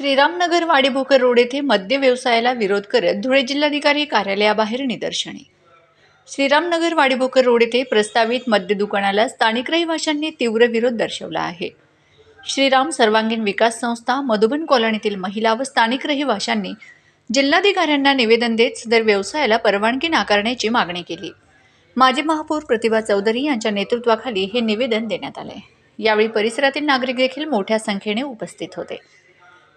Shriramnagar वाडीभोकर road येथे मद्य व्यवसायाला विरोध करत धुळे जिल्हाधिकारी कार्यालयाबाहेर निदर्शने. श्रीरामनगर वाडीभोकर रोड येथे प्रस्तावित मद्य दुकानाला स्थानिक रहिवाशांनी तीव्र विरोध दर्शवला आहे. श्रीराम सर्वांगीण विकास संस्था मधुबन कॉलनीतील महिला व स्थानिक रहिवाशांनी जिल्हाधिकाऱ्यांना निवेदन देत सदर व्यवसायाला परवानगी नाकारण्याची मागणी केली. माजी महापौर प्रतिभा चौधरी यांच्या नेतृत्वाखाली हे निवेदन देण्यात आले. यावेळी परिसरातील नागरिक देखील मोठ्या संख्येने उपस्थित होते.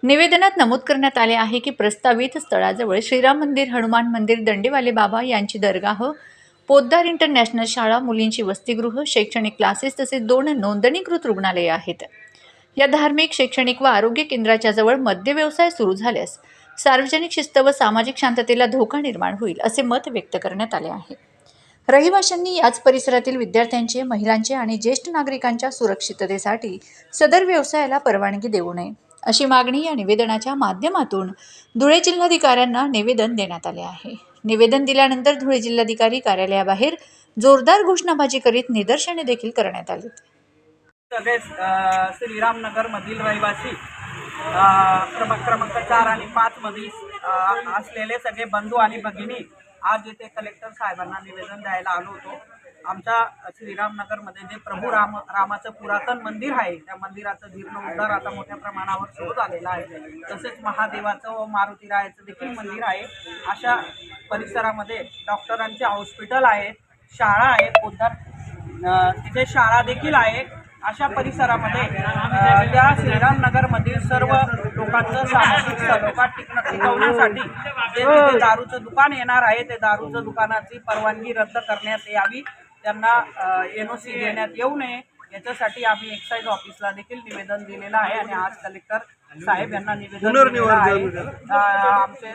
निवेदनात नमूद करण्यात आले आहे की प्रस्तावित स्थळाजवळ श्रीराम मंदिर हनुमान मंदिर दंडेवाले बाबा यांची दरगाह पोद्दार इंटरनॅशनल शाळा मुलींची वसतिगृह शैक्षणिक क्लासेस तसेच दोन नोंदणीकृत रुग्णालये आहेत. या धार्मिक शैक्षणिक व आरोग्य केंद्राच्या जवळ मद्य व्यवसाय सुरू झाल्यास सार्वजनिक शिस्त व सामाजिक शांततेला धोका निर्माण होईल असे मत व्यक्त करण्यात आले आहे. रहिवाशांनी याच परिसरातील विद्यार्थ्यांचे महिलांचे आणि ज्येष्ठ नागरिकांच्या सुरक्षिततेसाठी सदर व्यवसायाला परवानगी देऊ नये अशी मागणी या निवेदनाच्या माध्यमातून धुळे जिल्हाधिकाऱ्यांना निवेदन देण्यात आले आहे. निवेदन दिल्यानंतर धुळे जिल्हाधिकारी कार्यालयाबाहेर जोरदार घोषणाबाजी करीत निदर्शने देखील करण्यात आली. सगळे श्रीरामनगर मधील रहिवासी क्रमांक चार आणि पाच मधील असलेले सगळे बंधू आणि भगिनी आज येथे कलेक्टर साहेबांना निवेदन द्यायला आलो होतो आमच्या श्रीरामनगरमध्ये जे प्रभू राम रामाचं पुरातन मंदिर आहे त्या मंदिराचं जीर्णोद्धार आता मोठ्या प्रमाणावर सुरू झालेला आहे. तसेच महादेवाचं व मारुतीरायाचं देखील मंदिर आहे. अशा परिसरामध्ये डॉक्टरांचे हॉस्पिटल आहेत शाळा आहेत उद्धार तिथे शाळा देखील आहे. अशा परिसरामध्ये त्या श्रीरामनगरमधील सर्व लोकांचं सामाजिक सलोखा टिकणं टिकवण्यासाठी जे तिथे दारूचं दुकान येणार आहे ते दारूचं दुकानाची परवानगी रद्द करण्यात यावी. त्यांना एन ओ सी देण्यात येऊ नये. याच्यासाठी आम्ही एक्साईज ऑफिसला देखील निवेदन दिलेलं आहे आणि आज कलेक्टर साहेब यांना निवेदन आमचे